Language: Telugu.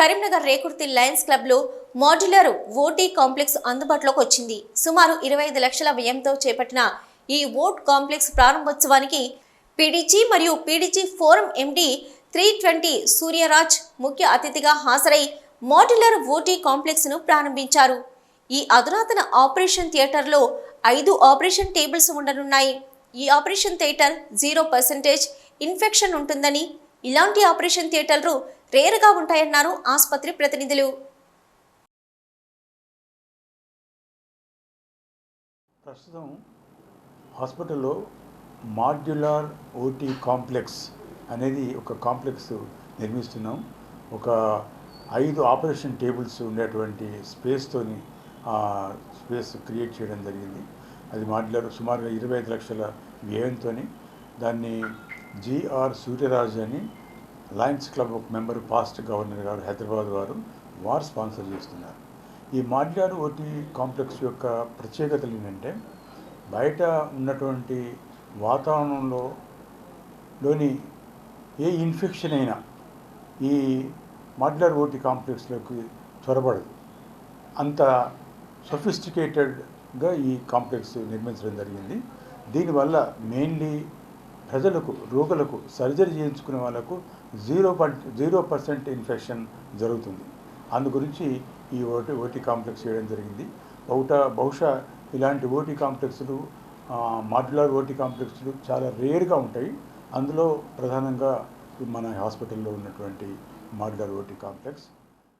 కరీంనగర్ రేకుర్తి లయన్స్ క్లబ్లో మాడ్యులర్ ఓటీ కాంప్లెక్స్ అందుబాటులోకి వచ్చింది. సుమారు ఇరవై ఐదు లక్షల వ్యయంతో చేపట్టిన ఈ ఓట్ కాంప్లెక్స్ ప్రారంభోత్సవానికి పీడీజీ మరియు PDG forum MD three twenty Suryaraj ముఖ్య అతిథిగా హాజరై మాడ్యులర్ ఓటీ కాంప్లెక్స్ను ప్రారంభించారు. ఈ అధునాతన ఆపరేషన్ థియేటర్లో ఐదు ఆపరేషన్ టేబుల్స్ ఉండనున్నాయి. ఈ operation theatre zero percentage infection ఉంటుందని ఇలాంటి ఆపరేషన్ థియేటర్లు రేరుగా ఉంటాయన్నారు ఆసుపత్రి ప్రతినిధులు. ప్రస్తుతం హాస్పిటల్లో మాడ్యులార్ ఓటీ కాంప్లెక్స్ అనేది ఒక కాంప్లెక్స్ నిర్మిస్తున్నాం. ఒక ఐదు ఆపరేషన్ టేబుల్స్ ఉండేటువంటి స్పేస్తోని స్పేస్ క్రియేట్ చేయడం జరిగింది. అది మాడ్యులర్ సుమారుగా ఇరవై ఐదు లక్షల వ్యయంతో దాన్ని జిఆర్ సూర్యరాజ్ అని లయన్స్ క్లబ్ ఒక member past governor garu Hyderabad వారు వారు స్పాన్సర్ చేస్తున్నారు. ఈ మాడ్యులర్ ఓటీ కాంప్లెక్స్ యొక్క ప్రత్యేకతలు ఏంటంటే బయట ఉన్నటువంటి వాతావరణంలో లోని ఏ ఇన్ఫెక్షన్ అయినా ఈ మాడ్యులర్ ఓటీ కాంప్లెక్స్లోకి చొరబడదు. అంత సొఫిస్టికేటెడ్గా ఈ కాంప్లెక్స్ నిర్మించడం జరిగింది. దీనివల్ల మెయిన్లీ ప్రజలకు రోగులకు సర్జరీ చేయించుకునే వాళ్ళకు జీరో జీరో పర్సెంట్ ఇన్ఫెక్షన్ జరుగుతుంది. అందు గురించి ఈ ఓటీ ఓటీ కాంప్లెక్స్ చేయడం జరిగింది. బహుట బహుశా ఇలాంటి ఓటీ కాంప్లెక్స్లు మాడ్యులర్ ఓటీ కాంప్లెక్స్లు చాలా రేర్గా ఉంటాయి. అందులో ప్రధానంగా మన హాస్పిటల్లో ఉన్నటువంటి మాడ్యులర్ ఓటీ కాంప్లెక్స్